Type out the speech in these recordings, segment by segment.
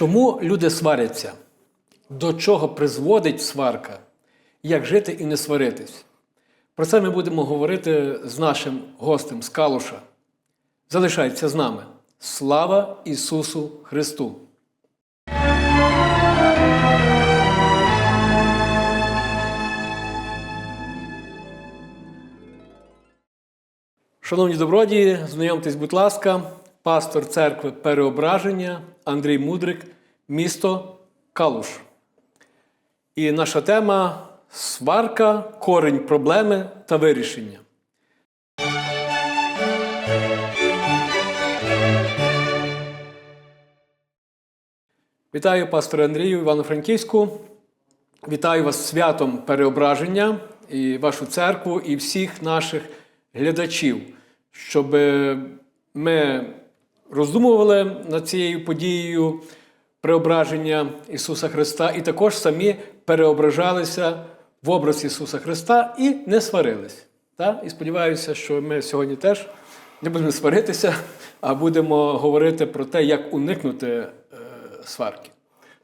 Чому люди сваряться? До чого призводить сварка? Як жити і не сваритись? Про це ми будемо говорити з нашим гостем з Калуша. Залишайтеся з нами. Слава Ісусу Христу! Шановні добродії, знайомтесь, будь ласка, пастор церкви Переображення Андрій Мудрик, місто Калуш. І наша тема сварка, корень проблеми та вирішення. Вітаю пастора Андрію Івано-Франківську. Вітаю вас святом переображення і вашу церкву, і всіх наших глядачів, щоб ми роздумували над цією подією преображення Ісуса Христа, і також самі переображалися в образ Ісуса Христа і не сварились. Та? І сподіваюся, що ми сьогодні теж не будемо сваритися, а будемо говорити про те, як уникнути е, сварки.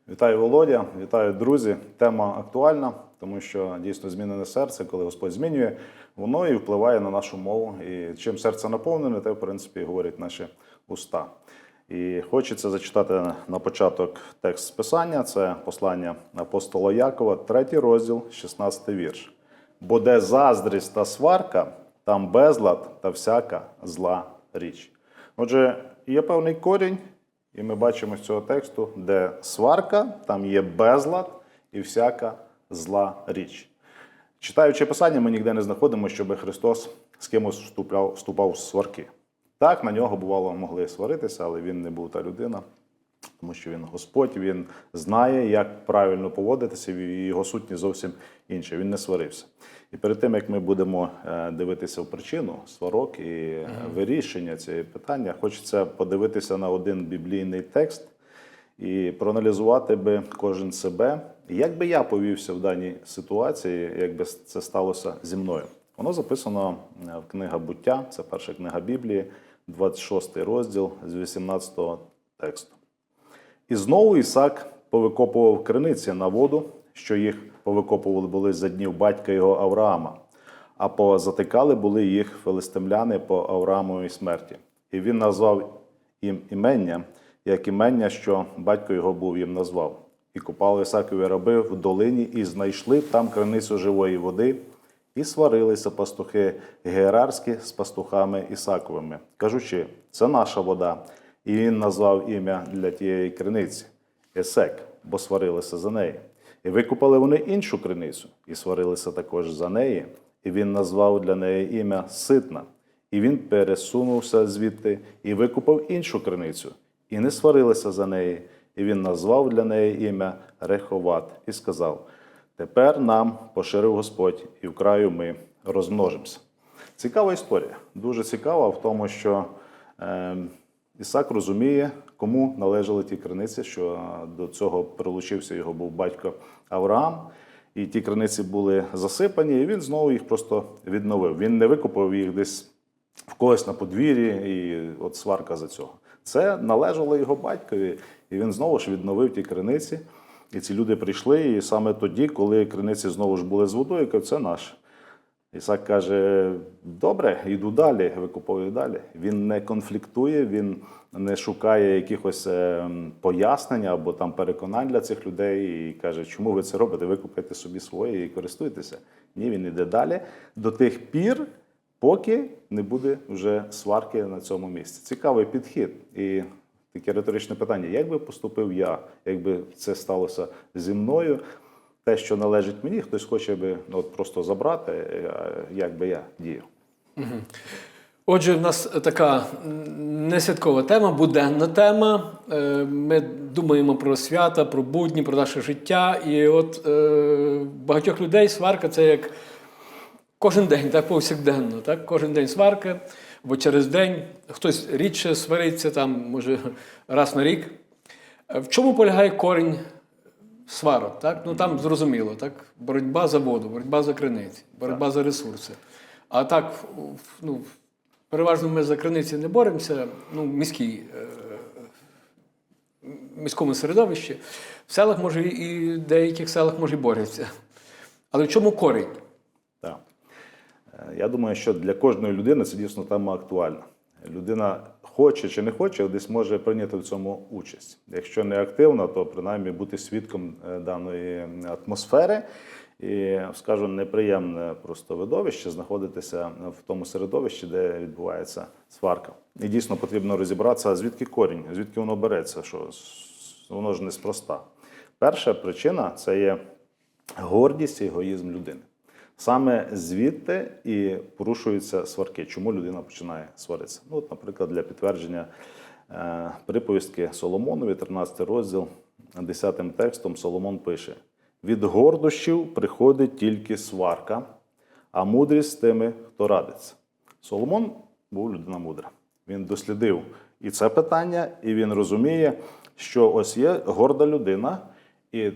Вітаю Володя, вітаю друзі. Тема актуальна, тому що дійсно змінене серце, коли Господь змінює, воно і впливає на нашу мову. І чим серце наповнене, те в принципі говорять наші уста. І хочеться зачитати на початок текст писання. Це послання апостола Якова, третій розділ, 16 вірш. Бо де заздрість та сварка, там безлад та всяка зла річ. Отже, є певний корінь, і ми бачимо з цього тексту, де сварка, там є безлад і всяка зла річ. Читаючи писання, ми ніде не знаходимо, щоб Христос з кимось вступав, вступав в сварки. Так, на нього бувало могли сваритися, але він не був та людина, тому що він Господь, він знає, як правильно поводитися, і його сутність зовсім інша. Він не сварився. І перед тим як ми будемо е, дивитися в причину сварок і вирішення цієї питання, хочеться подивитися на один біблійний текст і проаналізувати би кожен себе, як би я повівся в даній ситуації, якби це сталося зі мною. Воно записано е, в книга буття, це перша книга Біблії, 26 розділ з 18 тексту. І знову Ісак повикопував криниці на воду, що їх повикопували були за днів батька його Авраама, а позатикали були їх филистимляни по Авраамовій смерті. І він назвав їм імення, як імення, що батько його був їм назвав. І купали Ісакові раби в долині, і знайшли там криницю живої води, і сварилися пастухи герарські з пастухами Ісаковими, кажучи, це наша вода. І він назвав ім'я для тієї криниці Есек, бо сварилися за неї. І викупали вони іншу криницю, і сварилися також за неї. І він назвав для неї ім'я Ситна. І він пересунувся звідти і викупав іншу криницю, і не сварилися за неї. І він назвав для неї ім'я Реховат і сказав: Тепер нам поширив Господь, і в краю ми розмножимося. Цікава історія. Дуже цікава в тому, що е, Ісак розуміє, кому належали ті криниці, що до цього прилучився його був батько Авраам. І ті криниці були засипані, і він знову їх просто відновив. Він не викупив їх десь в когось на подвір'ї, і от сварка за цього. Це належало його батькові, і він знову ж відновив ті криниці. І ці люди прийшли, і саме тоді, коли криниці знову ж були з водою, кажуть, це наше. Ісак каже: добре, йду далі, викуповую далі. Він не конфліктує, він не шукає якихось е, пояснень або там переконань для цих людей і каже, чому ви це робите? Ви купуєте собі своє і користуєтеся. Ні, він йде далі до тих пір, поки не буде вже сварки на цьому місці. Цікавий підхід. І таке риторичне питання: як би поступив я, якби це сталося зі мною? Те, що належить мені, хтось хоче би ну, от просто забрати, як би я діяв. Отже, в нас така не святкова тема, буденна тема. Е, Ми думаємо про свята, про будні, про наше життя. І от е, багатьох людей сварка це як кожен день, так повсякденно. Так? Кожен день сварка, бо через день хтось рідше свариться, там, може, раз на рік. Е, В чому полягає корінь сварок? Так? Ну там зрозуміло, так? боротьба за воду, боротьба за криниці, боротьба за ресурси. А так, ну, переважно ми за криниці не боремося, ну, міській, е, міському середовищі. В селах може і в деяких селах може і борються. Але в чому корінь? Е, Я думаю, що для кожної людини це дійсно тема актуальна. Людина хоче чи не хоче, десь може прийняти в цьому участь. Якщо не активно, то принаймні бути свідком е, даної атмосфери. І скажу, неприємне просто видовище знаходитися в тому середовищі, де відбувається сварка. І дійсно потрібно розібратися, звідки корінь, звідки воно береться, що воно ж неспроста. Перша причина це є гордість і егоїзм людини. Саме звідти і порушуються сварки. Чому людина починає сваритися? Ну, от, наприклад, для підтвердження е, приповістки Соломонові, 13 розділ, 10 текстом Соломон пише: від гордощів приходить тільки сварка, а мудрість з тими, хто радиться. Соломон був людина мудра. Він дослідив і це питання, і він розуміє, що ось є горда людина, і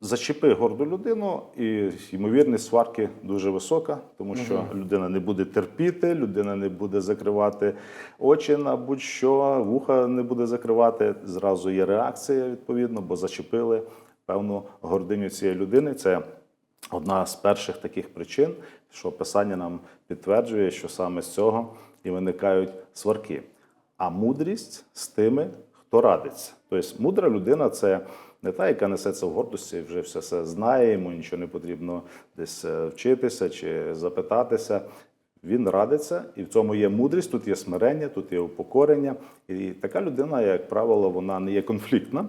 Зачепи горду людину, і ймовірність сварки дуже висока, тому що людина не буде терпіти, людина не буде закривати очі на будь-що, вуха не буде закривати. Зразу є реакція відповідно, бо зачепили певну гординю цієї людини. Це одна з перших таких причин, що писання нам підтверджує, що саме з цього і виникають сварки. А мудрість з тими, хто радиться. Тобто мудра людина це не та, яка несеться в гордості, вже все, все знає, йому нічого не потрібно десь е, вчитися чи запитатися. Він радиться, і в цьому є мудрість, тут є смирення, тут є упокорення. І така людина, як правило, вона не є конфліктна,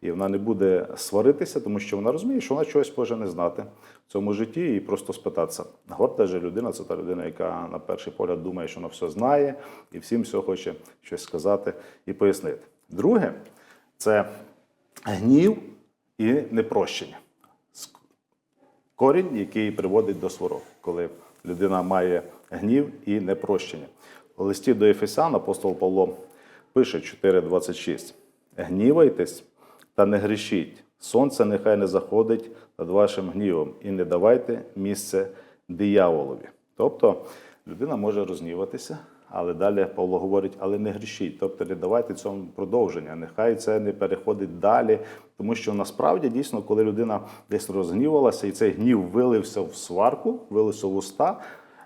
і вона не буде сваритися, тому що вона розуміє, що вона чогось може не знати в цьому житті і просто спитатися. Горда же людина це та людина, яка на перший погляд думає, що вона все знає, і всім все хоче щось сказати і пояснити. Друге, це гнів і непрощення. Корінь, який приводить до сварок, коли людина має гнів і непрощення. У листі до Ефесян апостол Павло пише 4,26. Гнівайтесь та не грішіть. Сонце нехай не заходить над вашим гнівом, і не давайте місце дияволові. Тобто людина може розніватися, але далі Павло говорить, але не грішіть. Тобто не давайте цьому продовження. Нехай це не переходить далі. Тому що насправді дійсно, коли людина десь розгнівалася, і цей гнів вилився в сварку, вилився в уста,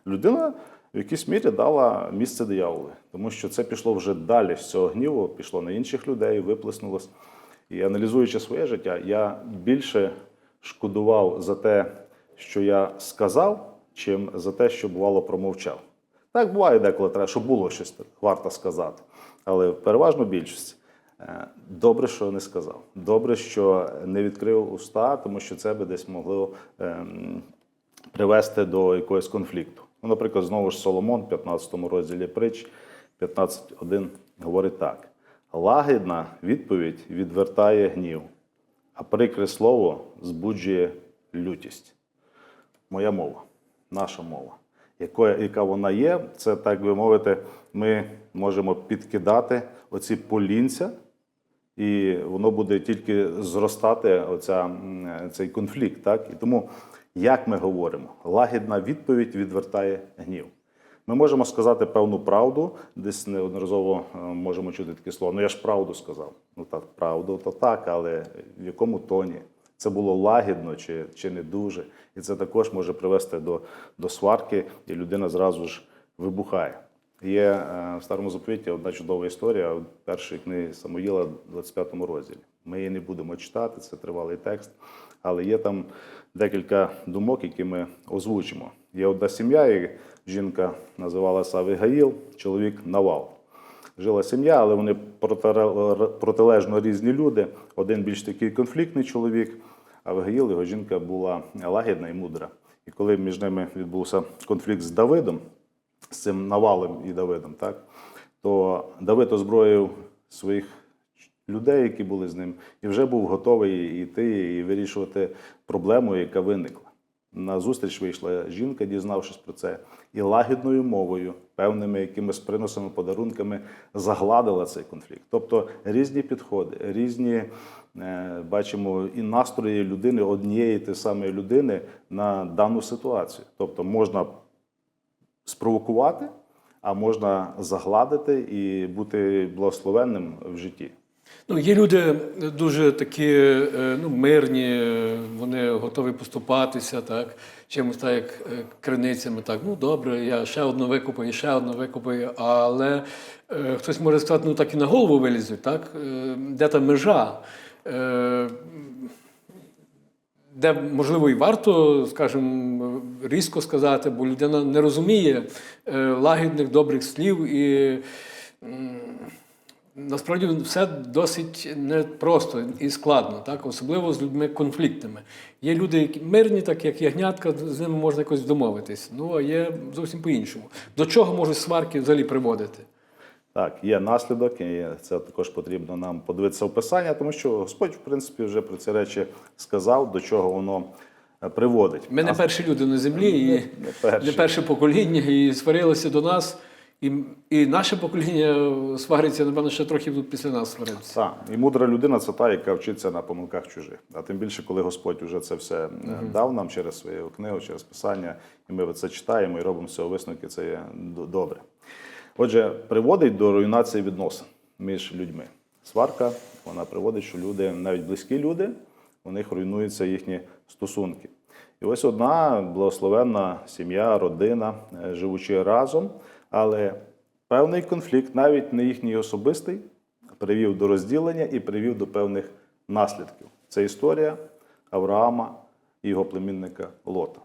людина в якійсь мірі дала місце дияволу. Тому що це пішло вже далі з цього гніву, пішло на інших людей, виплеснулось. І аналізуючи своє життя, я більше шкодував за те, що я сказав, чим за те, що бувало промовчав. Так буває деколи треба, щоб було щось варто сказати. Але переважно більшість. е, Добре, що не сказав. Добре, що не відкрив уста, тому що це би десь могло ем, привести до якогось конфлікту. Ну, наприклад, знову ж Соломон, в 15 розділі притч, 15.1 говорить так: лагідна відповідь відвертає гнів, а прикре слово збуджує лютість. Моя мова, наша мова. Якою, яка вона є, це так би мовити, ми можемо підкидати оці полінця, і воно буде тільки зростати, оця, цей конфлікт. Так? І тому, як ми говоримо, лагідна відповідь відвертає гнів. Ми можемо сказати певну правду, десь неодноразово е, можемо чути таке слово. Ну я ж правду сказав. Ну так, правду, то так, але в якому тоні? Це було лагідно чи, чи не дуже. І це також може привести до, до сварки, і людина зразу ж вибухає. Є е, в старому заповіті одна чудова історія в першій книгі Самуїла, в 25 розділі. Ми її не будемо читати, це тривалий текст, але є там декілька думок, які ми озвучимо. Є одна сім'я, і жінка називалася Авигаїл, чоловік Навал. Жила сім'я, але вони протилежно різні люди. Один більш такий конфліктний чоловік, а Авигаїл, його жінка була лагідна і мудра. І коли між ними відбувся конфлікт з Давидом, з цим Навалем і Давидом, так, то Давид озброїв своїх людей, які були з ним, і вже був готовий йти і вирішувати проблему, яка виникла. На зустріч вийшла жінка, дізнавшись про це, і лагідною мовою, певними якимись приносами, подарунками загладила цей конфлікт. Тобто різні підходи, різні е, бачимо і настрої людини однієї тієї самої людини на дану ситуацію. Тобто можна спровокувати, а можна загладити і бути благословенним в житті. Ну, є люди дуже такі е, ну, мирні, е, вони готові поступатися, так, чимось так, як е, криницями. Так, ну добре, я ще одну викупаю, ще одну викупаю, але е, хтось може сказати, ну так і на голову вилізуть, так? Е, де та межа? Е, де можливо і варто, скажімо, різко сказати, бо людина не розуміє е, лагідних добрих слів і. м, Насправді все досить непросто і складно, так? особливо з людьми конфліктними. Є люди, які мирні, так як ягнятка, з ними можна якось домовитись. Ну а є зовсім по-іншому. До чого можуть сварки взагалі приводити? Так, є наслідок, і це також потрібно нам подивитися в писання, тому що Господь, в принципі, вже про ці речі сказав, до чого воно е, приводить. Ми не перші люди на землі, і не перші. не перше покоління, і сварилися до нас. І, і наше покоління свариться, напевно, ще трохи будуть після нас сваритися. Так, і мудра людина це та, яка вчиться на помилках чужих. А тим більше, коли Господь вже це все е, дав нам через свою книгу, через писання, і ми це читаємо і робимо з цього висновки, це є добре. Отже, приводить до руйнації відносин між людьми. Сварка вона приводить, що люди, навіть близькі люди, у них руйнуються їхні стосунки. І ось одна благословенна сім'я, родина, е, живучи разом, але певний конфлікт, навіть не їхній особистий, привів до розділення і привів до певних наслідків. Це історія Авраама і його племінника Лота.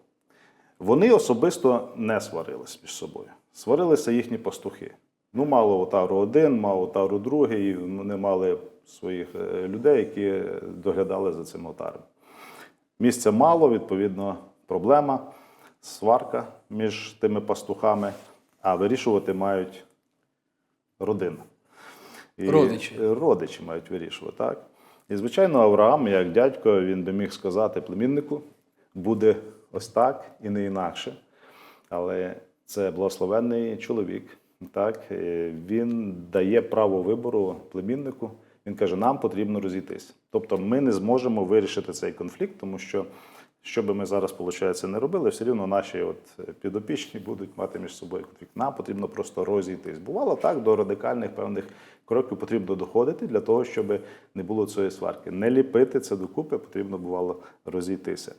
Вони особисто не сварились між собою. Сварилися їхні пастухи. Ну, мало отару один, мав отару другий, і вони мали своїх е, людей, які доглядали за цим отаром. Місця мало, відповідно, проблема, сварка між тими пастухами, а вирішувати мають родина. І Родичі. Родичі мають вирішувати, так. І, звичайно, Авраам, як дядько, він би міг сказати племіннику, буде ось так і не інакше. Але це благословенний чоловік. Так? Е, Він дає право вибору племіннику. Він каже, нам потрібно розійтись. Тобто ми не зможемо вирішити цей конфлікт, тому що що би ми зараз, виходить, не робили, все рівно наші от підопічні будуть мати між собою конфлікт. Нам потрібно просто розійтись. Бувало так, до радикальних певних кроків потрібно доходити для того, щоб не було цієї сварки. Не ліпити це докупи, потрібно бувало розійтися.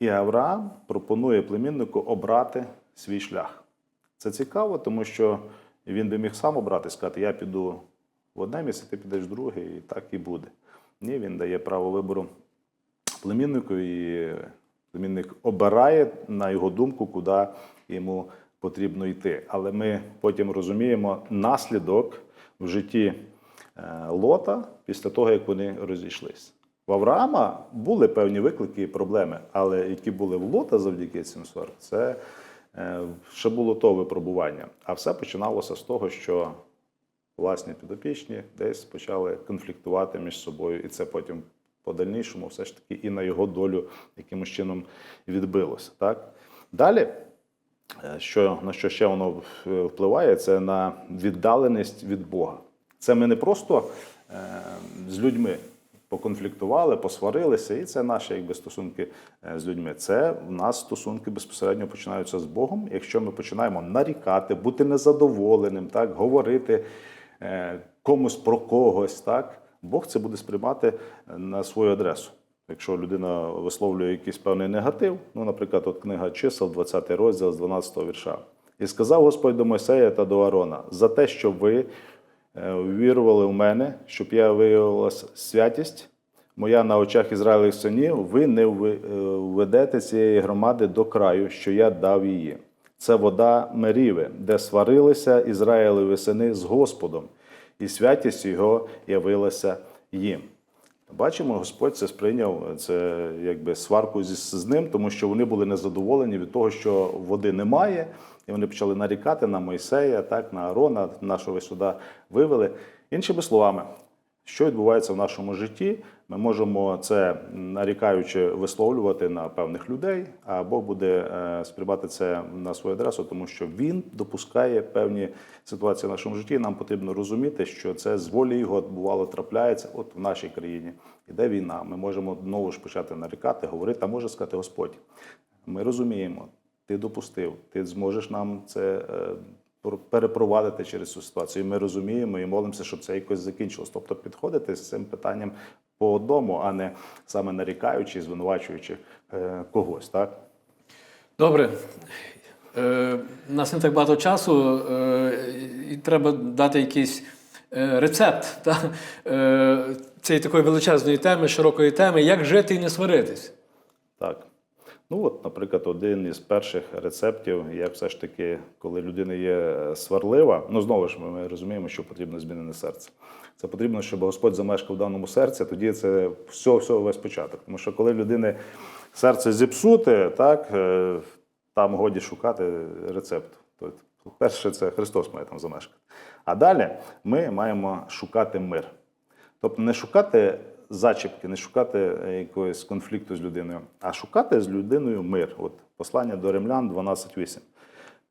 І Авраам пропонує племіннику обрати свій шлях. Це цікаво, тому що він би міг сам обрати, сказати, я піду в одне місце, ти підеш в друге, і так і буде. Ні, він дає право вибору племіннику, і племінник обирає, на його думку, куди йому потрібно йти. Але ми потім розуміємо наслідок в житті е, Лота після того, як вони розійшлись. В Авраама були певні виклики і проблеми, але які були в Лота завдяки цим сваркам, це е, ще було то випробування. А все починалося з того, що власні підопічні десь почали конфліктувати між собою, і це потім по дальнішому все ж таки і на його долю якимось чином відбилося. Так? Далі, е, що, на що ще воно впливає, це на віддаленість від Бога. Це ми не просто е, з людьми поконфліктували, посварилися, і це наші якби, стосунки е, з людьми. Це в нас стосунки безпосередньо починаються з Богом. Якщо ми починаємо нарікати, бути незадоволеним, так, говорити е, комусь про когось, так, Бог це буде сприймати е, на свою адресу. Якщо людина висловлює якийсь певний негатив, ну, наприклад, от книга чисел, 20 розділ з 12 вірша. І сказав Господь до Мойсея та до Аарона, за те, що ви е, ввірували в мене, щоб я виявилася святість моя на очах Ізраїлевих синів, ви не е, введете цієї громади до краю, що я дав її. Це вода Меріве, де сварилися Ізраїлеві сини з Господом, і святість його явилася їм. Бачимо, Господь це сприйняв це якби сварку зі з ним, тому що вони були незадоволені від того, що води немає, і вони почали нарікати на Мойсея, так на Аарона, нашого сюди вивели. Іншими словами, що відбувається в нашому житті, ми можемо це нарікаючи висловлювати на певних людей, а Бог буде е, сприймати це на свою адресу, тому що Він допускає певні ситуації в нашому житті. Нам потрібно розуміти, що це з волі його бувало трапляється от в нашій країні. Іде війна. Ми можемо знову ж почати нарікати, говорити, а може сказати Господь. Ми розуміємо, ти допустив, ти зможеш нам це е, перепровадити через цю ситуацію. Ми розуміємо і молимося, щоб це якось закінчилось. Тобто підходити з цим питанням по одному, а не саме нарікаючи, звинувачуючи е, когось. Так? Добре. Е, у нас не так багато часу, е, і треба дати якийсь е, рецепт та, е, цієї такої величезної теми, широкої теми, як жити і не сваритись. Так. Ну от, наприклад, один із перших рецептів, як все ж таки, коли людина є сварлива, ну знову ж ми розуміємо, що потрібно змінене серце. Це потрібно, щоб Господь замешкав в даному серці, тоді це все, все весь початок. Тому що коли людини серце зіпсуте, так, е, там годі шукати рецепт. Тобто, перше, це Христос має там замешкати. А далі ми маємо шукати мир. Тобто не шукати зачіпки, не шукати е, якогось конфлікту з людиною, а шукати з людиною мир. От послання до римлян 12.8.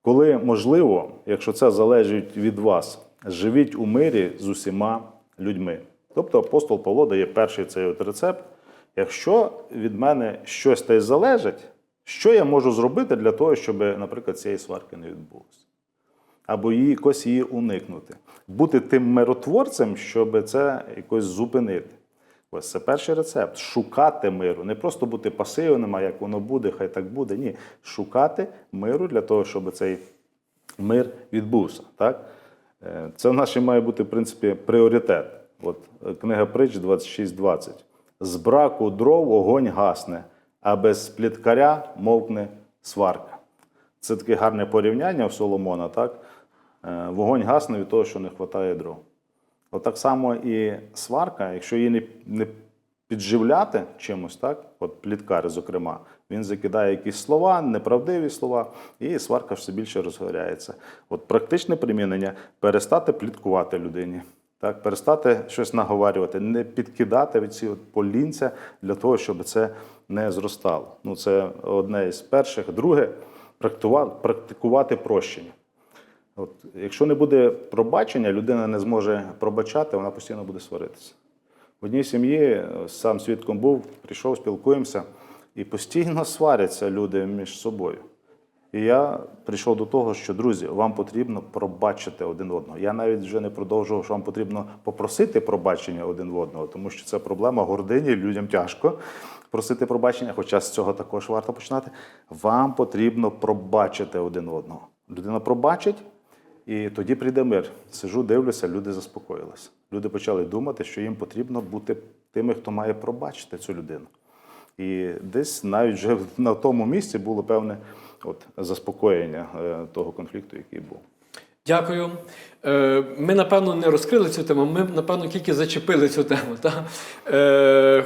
Коли можливо, якщо це залежить від вас, живіть у мирі з усіма людьми. Тобто апостол Павло дає перший цей от рецепт. Якщо від мене щось те залежить, що я можу зробити для того, щоб, наприклад, цієї сварки не відбулося? або її якось її уникнути. Бути тим миротворцем, щоб це якось зупинити. Ось це перший рецепт. Шукати миру. Не просто бути пасивним, а як воно буде, хай так буде. Ні. Шукати миру для того, щоб цей мир відбувся. Так? Е, Це в ще має бути, в принципі, пріоритет. От е, книга притч 26.20. З браку дров огонь гасне, а без пліткаря мовкне сварка. Це таке гарне порівняння в Соломона, так? Е, Вогонь гасне від того, що не вистачає дров. От так само і сварка, якщо її не, не підживляти чимось, так? От пліткар, зокрема, він закидає якісь слова, неправдиві слова, і сварка все більше розгоряється. От практичне примінення перестати пліткувати людині. Так, перестати щось наговарювати, не підкидати від ці полінця для того, щоб це не зростало. Ну, це одне із перших. Друге, практикувати, практикувати прощення. От, якщо не буде пробачення, людина не зможе пробачати, вона постійно буде сваритися. В одній сім'ї е, сам свідком був, прийшов, спілкуємося, і постійно сваряться люди між собою. І я прийшов до того, що, друзі, вам потрібно пробачити один одного. Я навіть вже не продовжував, що вам потрібно попросити пробачення один в одного, тому що це проблема гордині, людям тяжко просити пробачення, хоча з цього також варто починати. Вам потрібно пробачити один одного. Людина пробачить, і тоді прийде мир. Сижу, дивлюся, люди заспокоїлися. Люди почали думати, що їм потрібно бути тими, хто має пробачити цю людину. І десь навіть вже на тому місці було певне от, заспокоєння е, того конфлікту, який був. Дякую. Е, Ми, напевно, не розкрили цю тему, ми, напевно, тільки зачепили цю тему. Та? Е,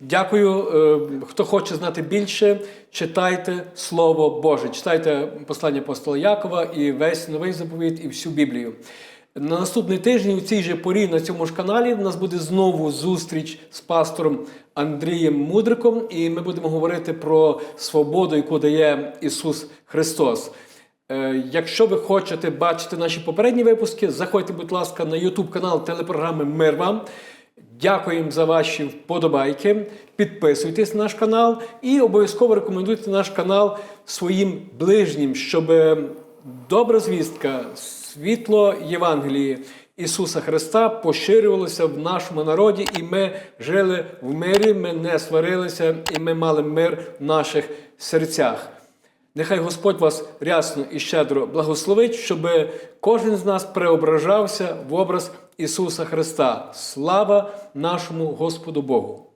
Дякую. Хто хоче знати більше, читайте Слово Боже, читайте послання апостола Якова і весь новий заповіт, і всю Біблію. На наступний тиждень у цій же порі на цьому ж каналі в нас буде знову зустріч з пастором Андрієм Мудриком, і ми будемо говорити про свободу, яку дає Ісус Христос. Е, Якщо ви хочете бачити наші попередні випуски, заходьте, будь ласка, на YouTube канал телепрограми Мир вам. Дякуємо за ваші вподобайки. Підписуйтесь на наш канал і обов'язково рекомендуйте наш канал своїм ближнім, щоб добра звістка, світло Євангелії Ісуса Христа поширювалося в нашому народі, і ми жили в мирі, ми не сварилися, і ми мали мир в наших серцях. Нехай Господь вас рясно і щедро благословить, щоб кожен з нас преображався в образ Ісуса Христа. Слава нашому Господу Богу!